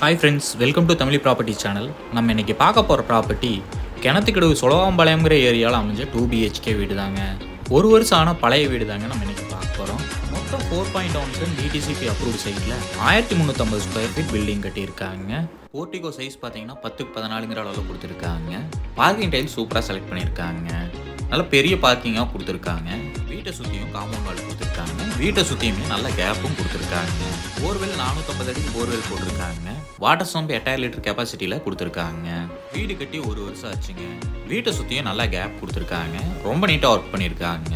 Hi friends welcome to Tamil property channel நம்ம இன்னைக்கு பார்க்க போகிற ப்ராப்பர்ட்டி கிணத்துக்கிடவு சொலவாம்பாளையங்கிற ஏரியாவில் அமைஞ்ச டூ பிஹெச்கே வீடு தாங்க ஒரு வருஷம் ஆனால் பழைய வீடு தாங்க நம்ம இன்னைக்கு பார்க்க போகிறோம் மொத்தம் four point one cent DTCP approve சைட்டில் ஆயிரத்தி முந்நூற்றம்பது ஸ்கொயர் ஃபீட் பில்டிங் கட்டியிருக்காங்க. போர்ட்டிகோ சைஸ் பார்த்தீங்கன்னா பத்துக்கு பதினாலுங்கிற அளவில் கொடுத்துருக்காங்க. பார்க்கிங் டைம் சூப்பராக செலக்ட் பண்ணியிருக்காங்க. நல்ல பெரிய பார்க்கிங்காக கொடுத்துருக்காங்க. வீட்டை சுற்றியும் காம்பவுண்ட் வால் கொடுத்துருக்காங்க. வீட்டை சுற்றியுமே நல்ல கேப்பும் கொடுத்துருக்காங்க. போர்வெல் நானூற்றம்பது அடிக்கு போர்வெல் போட்டிருக்காங்க. வாட்டர் சம்ப் எட்டாயிரம் லிட்டர் கெப்பாசிட்டியில் கொடுத்துருக்காங்க. வீடு கட்டி ஒரு வருஷம் ஆச்சுங்க. வீட்டை சுற்றியும் நல்லா கேப் கொடுத்துருக்காங்க. ரொம்ப நீட்டாக ஒர்க் பண்ணியிருக்காங்க.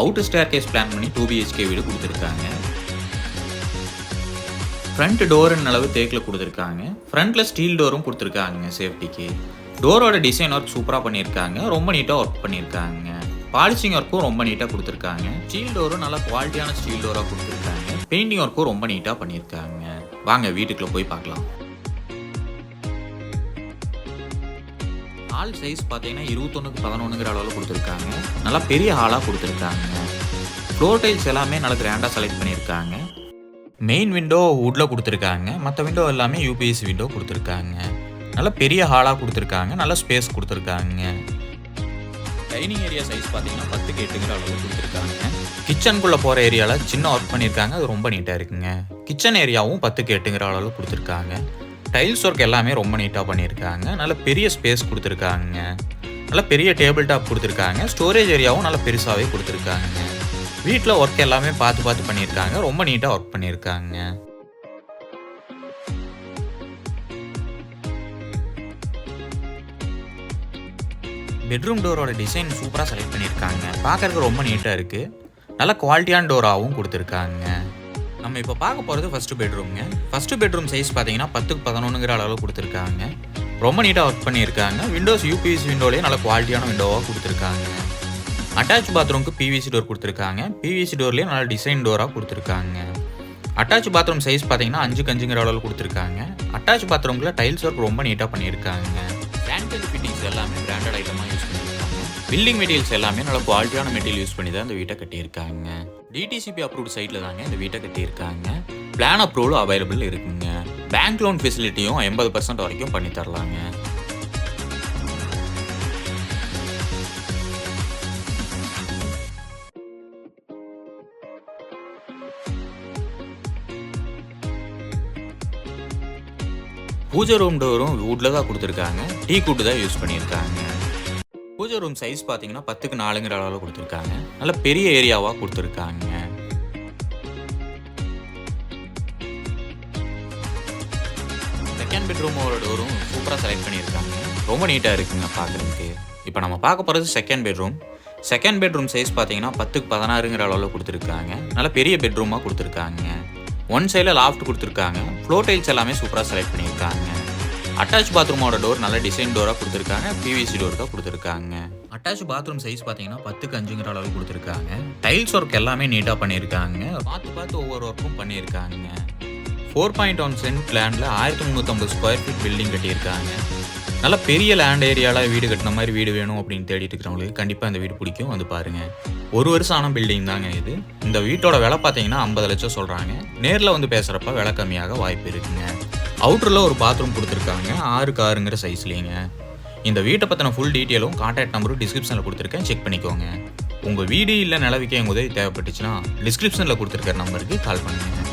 அவுட்டர் ஸ்டேர் கேஸ் பிளான் பண்ணி டூ பிஹெச்கே வீடு கொடுத்துருக்காங்க. ஃப்ரண்ட் டோருன்னு அளவு தேக்கில் கொடுத்துருக்காங்க. ஃப்ரண்ட்டில் ஸ்டீல் டோரும் கொடுத்துருக்காங்க சேஃப்டிக்கு டோரோட டிசைன் ஒர்க் சூப்பராக பண்ணியிருக்காங்க. ரொம்ப நீட்டாக ஒர்க் பண்ணியிருக்காங்க. பாலிஷிங் ஒர்க்கும் ரொம்ப நீட்டாக கொடுத்துருக்காங்க. ஸ்டீல் டோரும் நல்ல குவாலிட்டியான ஸ்டீல் டோராக கொடுத்துருக்காங்க. பெயிண்டிங் ஒர்க்கும் ரொம்ப நீட்டாக பண்ணியிருக்காங்க. வாங்க வீட்டுக்குள்ளே போய் பார்க்கலாம். ஹால் சைஸ் பார்த்தீங்கன்னா இருபத்தொன்னுக்கு பதினொன்றுங்கிற அளவில் கொடுத்துருக்காங்க. நல்லா பெரிய ஹாலாக கொடுத்துருக்காங்க. ஃப்ளோர் டைல்ஸ் எல்லாமே நல்லா கிராண்டாக செலக்ட் பண்ணியிருக்காங்க. மெயின் விண்டோ வுட்டில் கொடுத்துருக்காங்க. மற்ற விண்டோ எல்லாமே யூபிஎஸ் விண்டோ கொடுத்துருக்காங்க. நல்ல பெரிய ஹாலாக கொடுத்துருக்காங்க. நல்ல ஸ்பேஸ் கொடுத்துருக்காங்க. டைனிங் ஏரியா சைஸ் பார்த்தீங்கன்னா பத்துக்கு எட்டுங்கிற அளவு கொடுத்துருக்காங்க. கிச்சனுக்குள்ளே போகிற ஏரியாவில் சின்ன ஒர்க் பண்ணியிருக்காங்க. அது ரொம்ப நீட்டாக இருக்குங்க. கிச்சன் ஏரியாவும் பத்துக்கு எட்டுங்கிற அளவில் கொடுத்துருக்காங்க. டைல்ஸ் ஒர்க் எல்லாமே ரொம்ப நீட்டாக பண்ணியிருக்காங்க. நல்ல பெரிய ஸ்பேஸ் கொடுத்துருக்காங்க. நல்ல பெரிய டேபிள் டாப் கொடுத்துருக்காங்க. ஸ்டோரேஜ் ஏரியாவும் நல்ல பெருசாகவே கொடுத்துருக்காங்க. வீட்டில் ஒர்க் எல்லாமே பார்த்து பார்த்து பண்ணியிருக்காங்க. ரொம்ப நீட்டாக ஒர்க் பண்ணியிருக்காங்க. பெட்ரூம் டோரோட டிசைன் சூப்பராக செலக்ட் பண்ணியிருக்காங்க. பார்க்கறதுக்கு ரொம்ப நீட்டாக இருக்குது நல்ல குவாலிட்டியான டோராகவும் கொடுத்துருக்காங்க. நம்ம இப்போ பார்க்க போகிறது ஃபஸ்ட்டு பெட்ரூம்ங்க ஃபஸ்ட்டு பெட்ரூம் சைஸ் பார்த்தீங்கன்னா பத்துக்கு பதினொன்றுங்கிற அளவில் கொடுத்துருக்காங்க. ரொம்ப நீட்டாக ஒர்க் பண்ணியிருக்காங்க. விண்டோஸ் யூபிஎஸ் விண்டோலேயே நல்ல குவாலிட்டியான விண்டோவாக கொடுத்துருக்காங்க. அட்டாச் பாத்ரூம்க்கு பிவிசி டோர் கொடுத்துருக்காங்க. பிவிசி டோர்லேயே நல்ல டிசைன் டோராக கொடுத்துருக்காங்க. அட்டாச் பாத்ரூம் சைஸ் பார்த்தீங்கன்னா அஞ்சுக்கு அஞ்சுங்கிற அளவில் கொடுத்துருக்காங்க. அட்டாச் பாத்ரூமில் டைல்ஸ் ஒர்க் ரொம்ப நீட்டாக பண்ணியிருக்காங்க. சானிட்டரி ஃபிட்டிங்ஸ் எல்லாமே பில்டிங் மெட்டீரியல்ஸ் எல்லாமே நல்ல குவாலிட்டியான மெட்டீரியல் யூஸ் பண்ணி தான் இந்த வீட்டை கட்டியிருக்காங்க. டிடிசிபி அப்ரூவ்ட் சைட்டில் தாங்க இந்த வீட்டை கட்டியிருக்காங்க. பிளான் அப்ரூவலும் அவைலபிள் இருக்குங்க. பேங்க் லோன் ஃபெசிலிட்டியும் எண்பது பர்சன்ட் வரைக்கும் பண்ணி தரலாங்க. பூஜை ரூம் டோரும் வுட்டில் தான் கொடுத்துருக்காங்க. டீ கூட்டு தான் யூஸ் பண்ணியிருக்காங்க. பூஜை ரூம் சைஸ் பார்த்தீங்கன்னா பத்துக்கு நாலுங்கிற அளவில் கொடுத்துருக்காங்க. நல்ல பெரிய ஏரியாவாக கொடுத்துருக்காங்க. செகண்ட் பெட்ரூமோட டோரும் சூப்பராக செலக்ட் பண்ணியிருக்காங்க. ரொம்ப நீட்டாக இருக்குங்க பார்க்குறதுக்கு இப்போ நம்ம பார்க்க போகிறது second bedroom second bedroom size பார்த்தீங்கன்னா பத்துக்கு பதினாறுங்கிற அளவில் கொடுத்துருக்காங்க. நல்ல பெரிய பெட்ரூமாக கொடுத்துருக்காங்க. ஒன் சைடில் லாஃப்ட் கொடுத்துருக்காங்க. ஃப்ளோர் டைல்ஸ் எல்லாமே சூப்பராக செலக்ட் பண்ணியிருக்காங்க. அட்டாச் பாத்ரூமோட டோர் நல்ல டிசைன் டோராக கொடுத்துருக்காங்க. பிவிசி டோர் தான் கொடுத்துருக்காங்க. அட்டாச் பாத்ரூம் சைஸ் பார்த்தீங்கன்னா பத்துக்கு அஞ்சுங்கிற அளவு கொடுத்துருக்காங்க. டைல்ஸ் ஒர்க் எல்லாமே நீட்டாக பண்ணியிருக்காங்க. பார்த்து பார்த்து ஒவ்வொரு ஒர்க்கும் பண்ணியிருக்காங்க. ஃபோர் பாயிண்ட் ஒன் சென்ட் லேண்டில் ஆயிரத்தி முந்நூற்றம்பது ஸ்கொயர் ஃபீட் பில்டிங் கட்டியிருக்காங்க. நல்ல பெரிய லேண்ட் ஏரியாவில் வீடு கட்டின மாதிரி வீடு வேணும் அப்படின்னு தேடிட்டு இருக்கிறவங்களுக்கு கண்டிப்பாக இந்த வீடு பிடிக்கும். வந்து பாருங்கள் ஒரு வருஷம் ஆன பில்டிங் தாங்க இது. இந்த வீட்டோட விலை பார்த்தீங்கன்னா ஐம்பது லட்சம் சொல்கிறாங்க நேரில் வந்து பேசுகிறப்ப விலை கம்மியாக வாய்ப்பு இருக்குங்க. அவுட்டரில் ஒரு பாத்ரூம் கொடுத்துருக்காங்க. ஆறு காருங்கிற சைஸ்லேங்க இந்த வீட்டை பற்றின ஃபுல் டீட்டெயிலும் கான்டாக்ட் நம்பரும் டிஸ்கிரிப்ஷனில் கொடுத்துருக்கேன். செக் பண்ணிக்கோங்க. உங்கள் வீடு இல்லை நிலவிக்க எங்கள் உதவி தேவைப்பட்டுச்சுன்னா டிஸ்கிரிப்ஷனில் கொடுத்துருக்க நம்பருக்கு கால் பண்ணுங்கள்